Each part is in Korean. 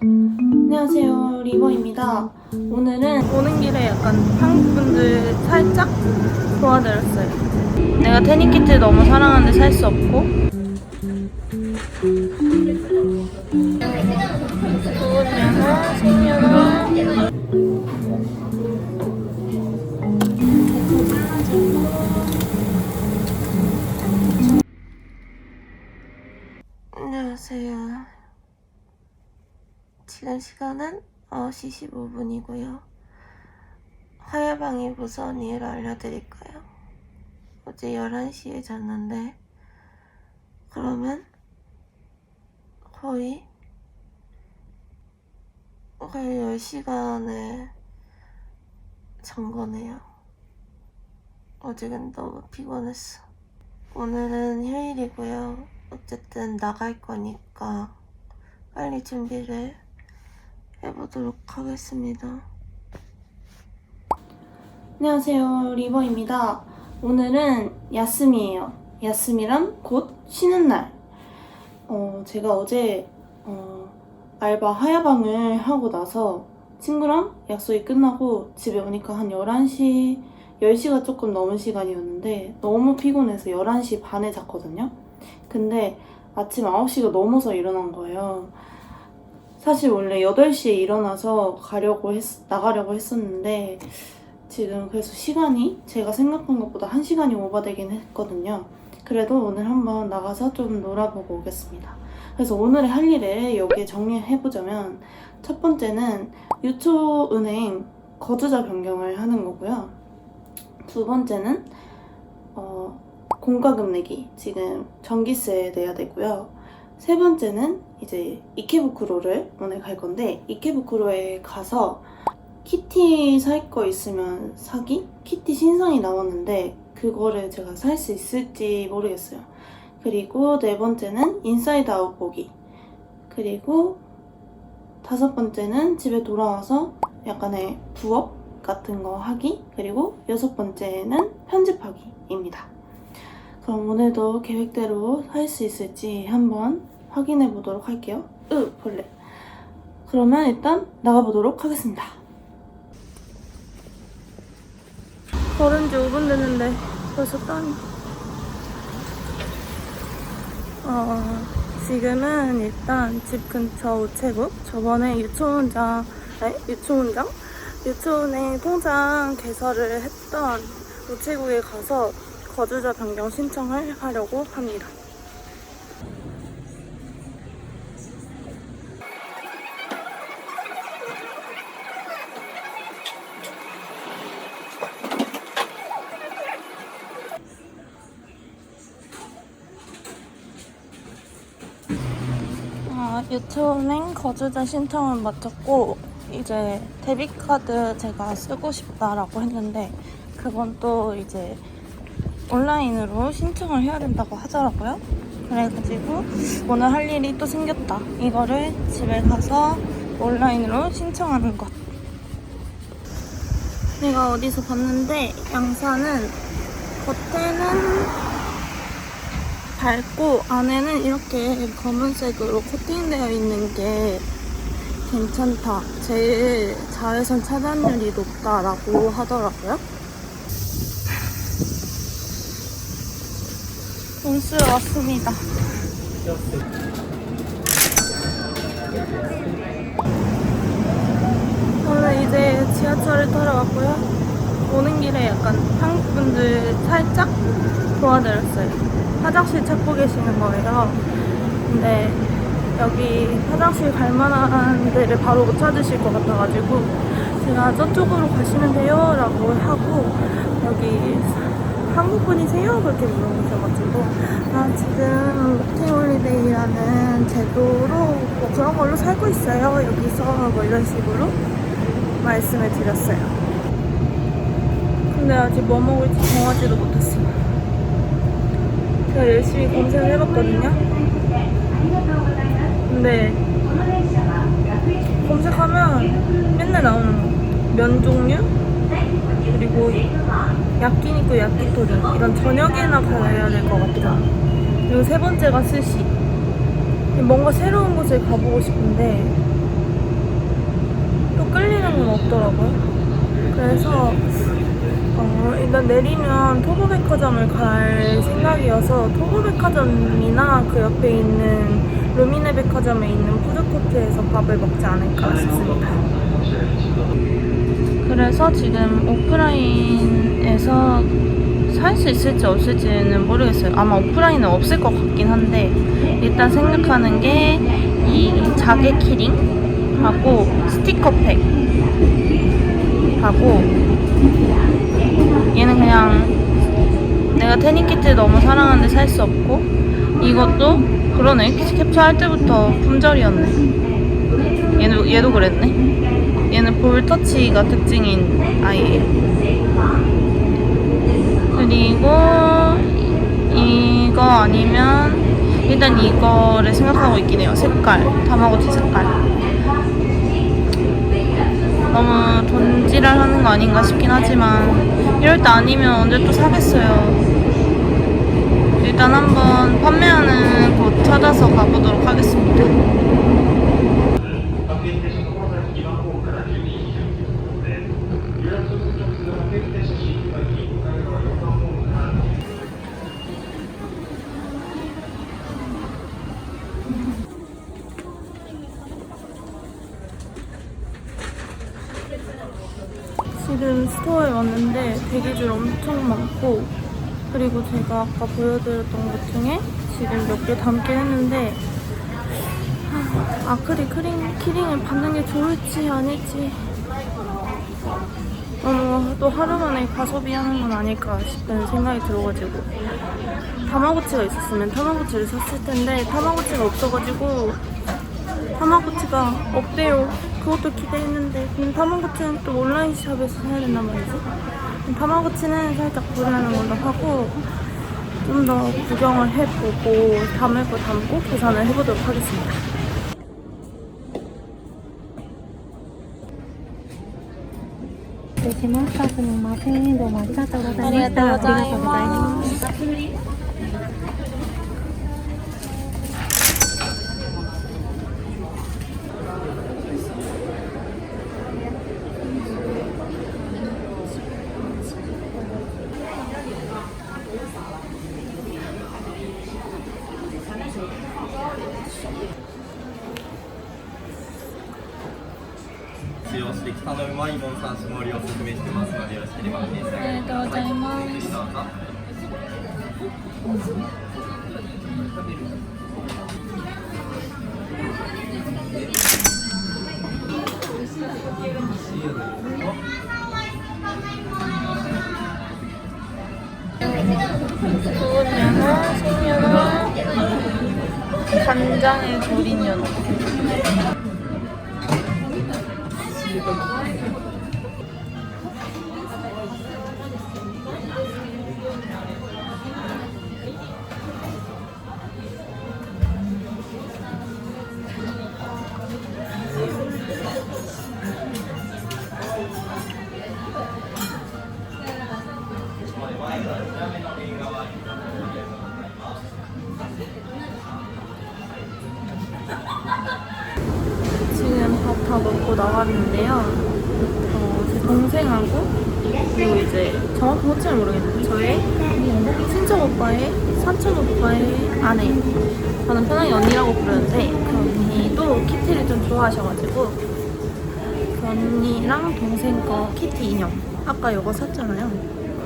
안녕하세요 리버입니다. 오늘은 오는 길에 약간 한국 분들 살짝 도와드렸어요. 내가 테니키트 너무 사랑하는데 살 수 없고. 소녀나 생녀나 안녕하세요 지금 시간은 9시 15분이고요. 화야방이 무서운 이유를 알려드릴까요? 어제 11시에 잤는데, 그러면 거의, 거의 10시간을 잔 거네요. 어제는 너무 피곤했어. 오늘은 휴일이고요. 어쨌든 나갈 거니까 빨리 준비를 해보도록 하겠습니다. 안녕하세요. 리버입니다. 오늘은 야스미예요. 야스미란 곧 쉬는 날. 어, 제가 어제 어, 알바 하야방을 하고 나서 친구랑 약속이 끝나고 집에 오니까 한 11시, 10시가 조금 넘은 시간이었는데 너무 피곤해서 11시 반에 잤거든요. 근데 아침 9시가 넘어서 일어난 거예요. 사실 원래 8시에 일어나서 가려고 했, 나가려고 했었는데 지금 그래서 시간이 제가 생각한 것보다 1시간이 오버되긴 했거든요. 그래도 오늘 한번 나가서 좀 놀아보고 오겠습니다. 그래서 오늘의 할 일을 여기에 정리해보자면 첫 번째는 유초은행 거주자 변경을 하는 거고요. 두 번째는 어, 공과금 내기 지금 전기세 내야 되고요. 세 번째는 이제 이케부쿠로를 오늘 갈 건데 이케부쿠로에 가서 키티 살 거 있으면 사기? 키티 신상이 나왔는데 그거를 제가 살 수 있을지 모르겠어요. 그리고 네 번째는 인사이드 아웃 보기. 그리고 다섯 번째는 집에 돌아와서 약간의 부업 같은 거 하기. 그리고 여섯 번째는 편집하기입니다. 그럼 오늘도 계획대로 할 수 있을지 한번 확인해 보도록 할게요. 으, 벌레. 그러면 일단 나가보도록 하겠습니다. 걸은 지 5분 됐는데 벌써 땀이. 어, 지금은 일단 집 근처 우체국 저번에 유초원장, 아니, 유초원장? 유초은행 통장 개설을 했던 우체국에 가서 거주자 변경 신청을 하려고 합니다. 아, 유튜은행 거주자 신청은 마쳤고 이제 데비카드 제가 쓰고 싶다라고 했는데 그건 또 이제 온라인으로 신청을 해야 된다고 하더라고요. 그래가지고 오늘 할 일이 또 생겼다. 이거를 집에 가서 온라인으로 신청하는 것. 내가 어디서 봤는데 양산은 겉에는 밝고 안에는 이렇게 검은색으로 코팅되어 있는 게 괜찮다. 제일 자외선 차단율이 높다라고 하더라고요. 온수에 왔습니다. 오늘 이제 지하철을 타러 왔고요. 오는 길에 약간 한국 분들 살짝 도와드렸어요. 화장실 찾고 계시는 거예요. 근데 여기 화장실 갈 만한 데를 바로 못 찾으실 것 같아가지고 제가 저쪽으로 가시면 돼요 라고 하고 여기 한국 분이세요? 그렇게 물어보셔가지고. 아 지금 롯데홀리데이라는 제도로 뭐 그런 걸로 살고 있어요. 여기서 뭐 이런 식으로 말씀을 드렸어요. 근데 아직 뭐 먹을지 정하지도 못했어요 제가 열심히 검색을 해봤거든요. 근데 검색하면 맨날 나오는 면 종류? 그리고 야끼니쿠 야끼토리 이런 저녁에나 가야 될 것 같아요 그리고 세 번째가 스시 뭔가 새로운 곳을 가보고 싶은데 끌리는 건 없더라고요. 그래서 어, 일단 내리면 토보백화점을 갈 생각이어서 토보백화점이나 그 옆에 있는 루미네 백화점에 있는 푸드코트에서 밥을 먹지 않을까 싶습니다. 그래서 지금 오프라인에서 살 수 있을지 없을지는 모르겠어요. 아마 오프라인은 없을 것 같긴 한데 일단 생각하는 게 이 자개 키링하고 스티커팩 하고 얘는 그냥 내가 태닝 키트 너무 사랑하는데 살 수 없고 이것도 그러네. 캡처할 때부터 품절이었네. 얘도, 얘도 그랬네 얘는 볼 터치가 특징인 아이예요 그리고 이거 아니면 일단 이거를 생각하고 있긴 해요 색깔 다마고치 색깔 너무 돈지랄 하는 거 아닌가 싶긴 하지만 이럴 때 아니면 언제 또 사겠어요. 일단 한번 판매하는 곳 찾아서 가보도록 하겠습니다. 지금 스토어에 왔는데 대기줄 엄청 많고 그리고 제가 아까 보여드렸던 것 중에 지금 몇 개 담긴 했는데 하, 아크릴 크링, 키링을 받는 게 좋을지 아닐지 너무 또 하루 만에 과소비 하는 건 아닐까 싶은 생각이 들어가지고 타마고치가 있었으면 타마고치를 샀을 텐데 타마고치가 없어가지고 타마고치가 없대요. 그것도 기대했는데 근데 타마고치는 또 온라인 샵에서 사야 된단 말이지. 타마고치는 살짝 고려하는 걸로 하고 좀 더 구경을 해보고 담을 거 담고 계산을 해보도록 하겠습니다. 네, 出ました。すみません。どうもありがとうございました。ありがとうございます。 간장에 졸인 연어. 먹고 나왔는데요. 어, 제 동생하고 그리고 이제 정확히 호칭을 모르겠는데 저의 친척 오빠의 사촌 오빠의 아내 저는 편하게 언니라고 부르는데 그 언니도 키티를 좀 좋아하셔가지고 그 언니랑 동생 거 키티 인형 아까 이거 샀잖아요.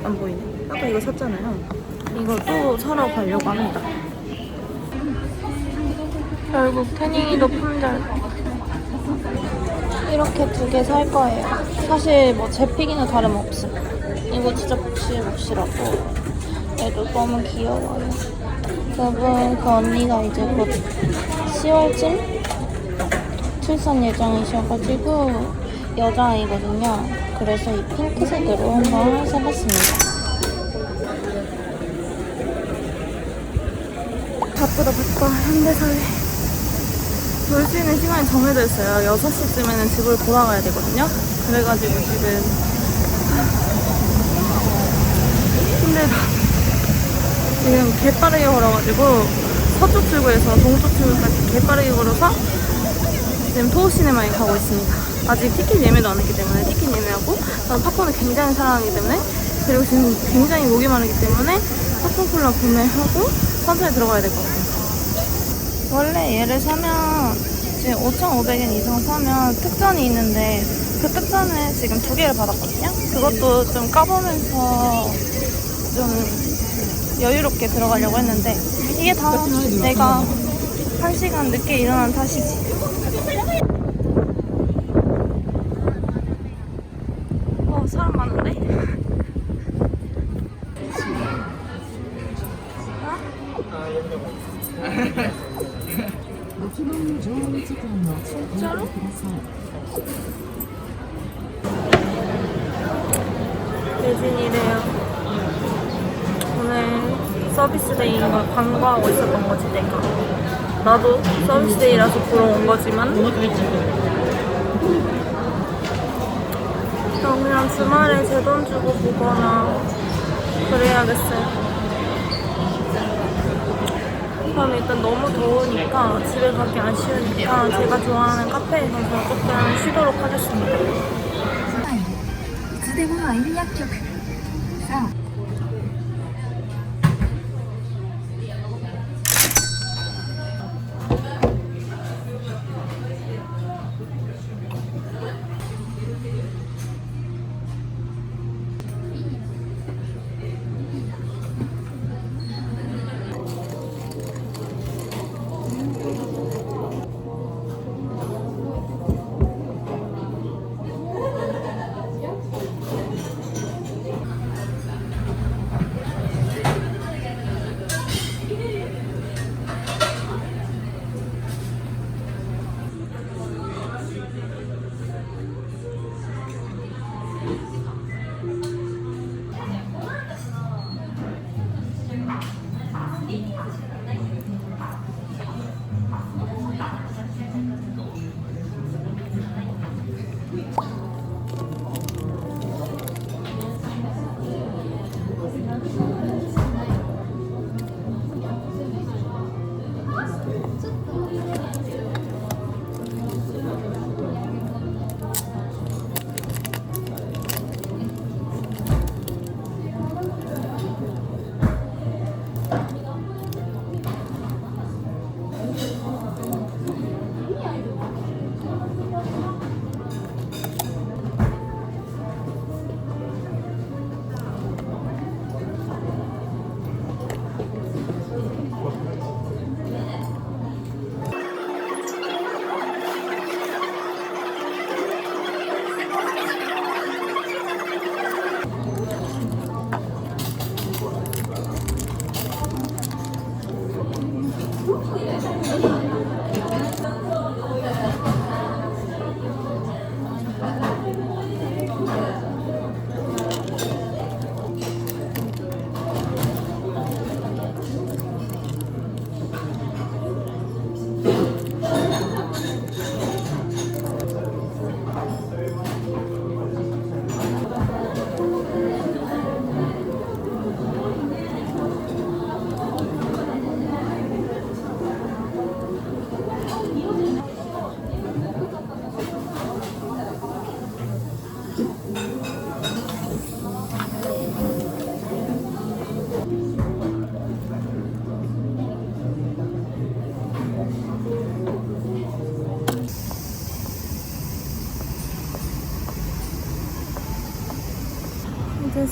안 보이네. 아까 이거 샀잖아요. 이것도 사러 가려고 합니다. 결국 태닝이도 품절. 이렇게 두 개 살 거예요. 사실 뭐 제픽이나 다름없음. 이거 진짜 복실복실하고 얘도 너무 귀여워요. 그분 그 언니가 이제 곧 10월쯤 출산 예정이셔가지고 여자아이거든요. 그래서 이 핑크색으로 한번 사봤습니다. 바쁘다 바빠 현대사회. 놀수 있는 시간이 정해져 있어요. 6시쯤에는 집을 돌아가야 되거든요. 그래가지고 지금 힘들다. 지금 개빠르게 걸어가지고 서쪽 출구에서 동쪽 출구까지 개빠르게 걸어서 지금 토우시네마에 가고 있습니다. 아직 티켓 예매도 안 했기 때문에 티켓 예매하고 저는 팝콘을 굉장히 사랑하기 때문에 그리고 지금 굉장히 목이 마르기 때문에 팝콘 콜라 구매하고 천천히 들어가야 될 것 같아요. 원래 얘를 사면 지금 5,500엔 이상 사면 특전이 있는데 그 특전을 지금 두 개를 받았거든요. 그것도 좀 까보면서 좀 여유롭게 들어가려고 했는데 이게 다 내가 한 시간 늦게 일어난 탓이지. 어 사람 많은데? 진짜로? 예진이래요. 오늘 서비스데이인 걸 광고하고 있었던 거지 내가. 나도 서비스데이라서 보러 온 거지만 저 그냥 주말에 제 돈 주고 보거나 그래야겠어요. 그럼 일단 너무 더우니까 집에 가기 아쉬우니까 제가 좋아하는 카페에 가서 조금 쉬도록 하겠습니다. いつでも会える薬局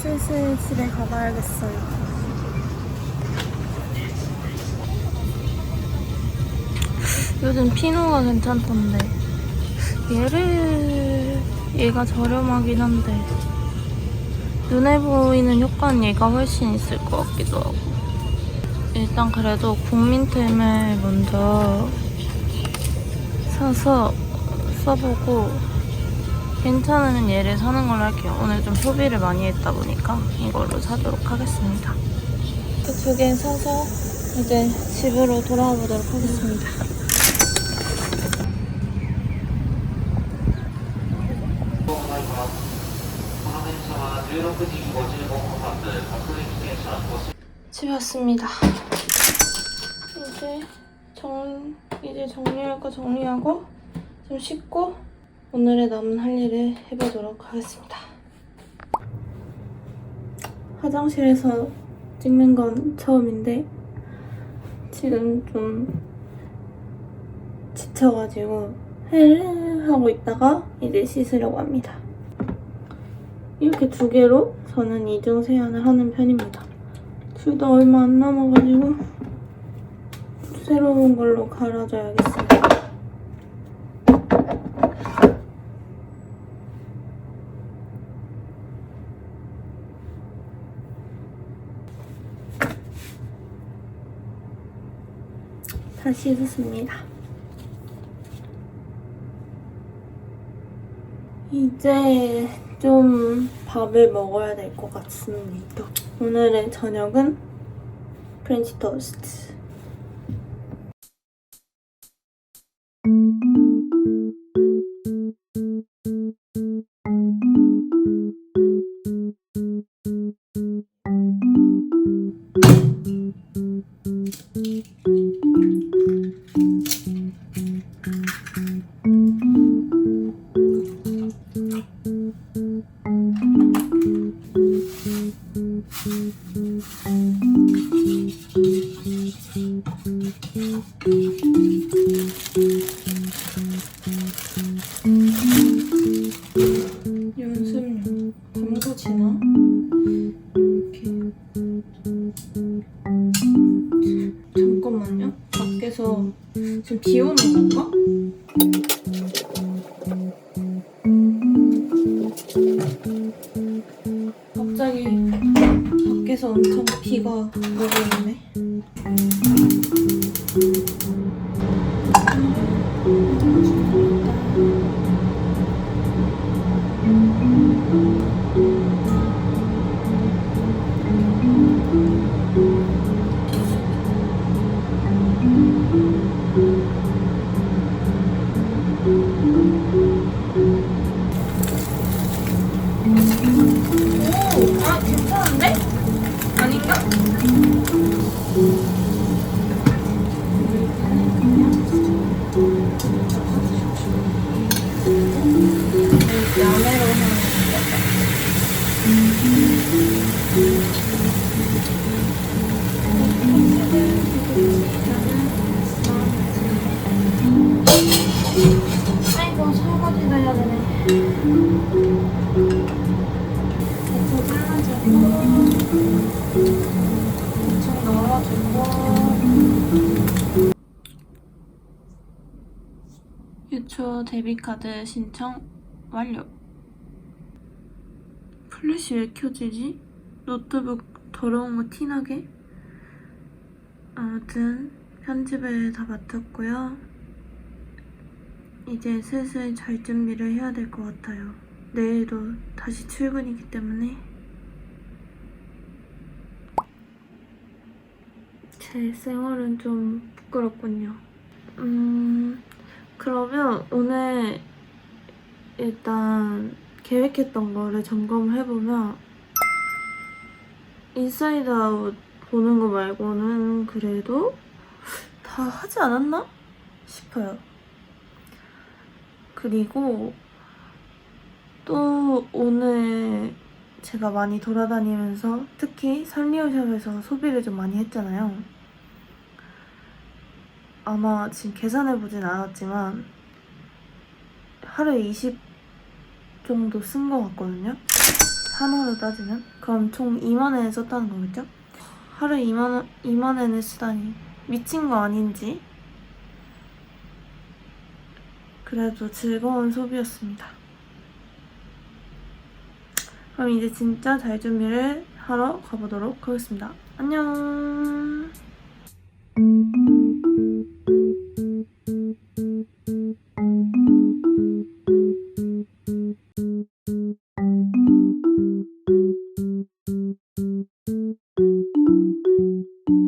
슬슬 집에 가봐야겠어요. 요즘 피노가 괜찮던데 얘를 얘가 저렴하긴 한데 눈에 보이는 효과는 얘가 훨씬 있을 것 같기도 하고 일단 그래도 국민템을 먼저 사서 써보고 괜찮으면 얘를 사는 걸로 할게요. 오늘 좀 소비를 많이 했다 보니까 이걸로 사도록 하겠습니다. 그두개 사서 이제 집으로 돌아와 보도록 하겠습니다. 집에 왔습니다. 이제 정 이제 정리할 거 정리하고 좀 씻고 오늘의 남은 할 일을 해보도록 하겠습니다. 화장실에서 찍는 건 처음인데 지금 좀 지쳐가지고 헬 하고 있다가 이제 씻으려고 합니다. 이렇게 두 개로 저는 이중 세안을 하는 편입니다. 둘 다 얼마 안 남아가지고 새로운 걸로 갈아줘야겠습니 다. 다 씻었습니다. 이제 좀 밥을 먹어야 될 것 같습니다. 오늘의 저녁은 프렌치 토스트. 이렇게 잠깐만요 밖에서 지금 비 오는 건가? 유초 데뷔카드 신청 완료 플래시 왜 켜지지? 노트북 더러운 거 티나게? 아무튼 편집을 다 마쳤고요 이제 슬슬 잘 준비를 해야 될 것 같아요 내일도 다시 출근이기 때문에 제 생활은 좀 부끄럽군요. 음, 그러면 오늘 일단 계획했던 거를 점검을 해보면 인사이드 아웃 보는 거 말고는 그래도 다 하지 않았나 싶어요. 그리고 또 오늘 제가 많이 돌아다니면서 특히 산리오샵에서 소비를 좀 많이 했잖아요. 아마 지금 계산해보진 않았지만 하루에 20 정도 쓴 것 같거든요. 한화로 따지면. 그럼 총 2만엔 썼다는 거겠죠? 하루에 2만, 2만엔을 쓰다니 미친 거 아닌지 그래도 즐거운 소비였습니다. 그럼 이제 진짜 잘 준비를 하러 가보도록 하겠습니다. 안녕!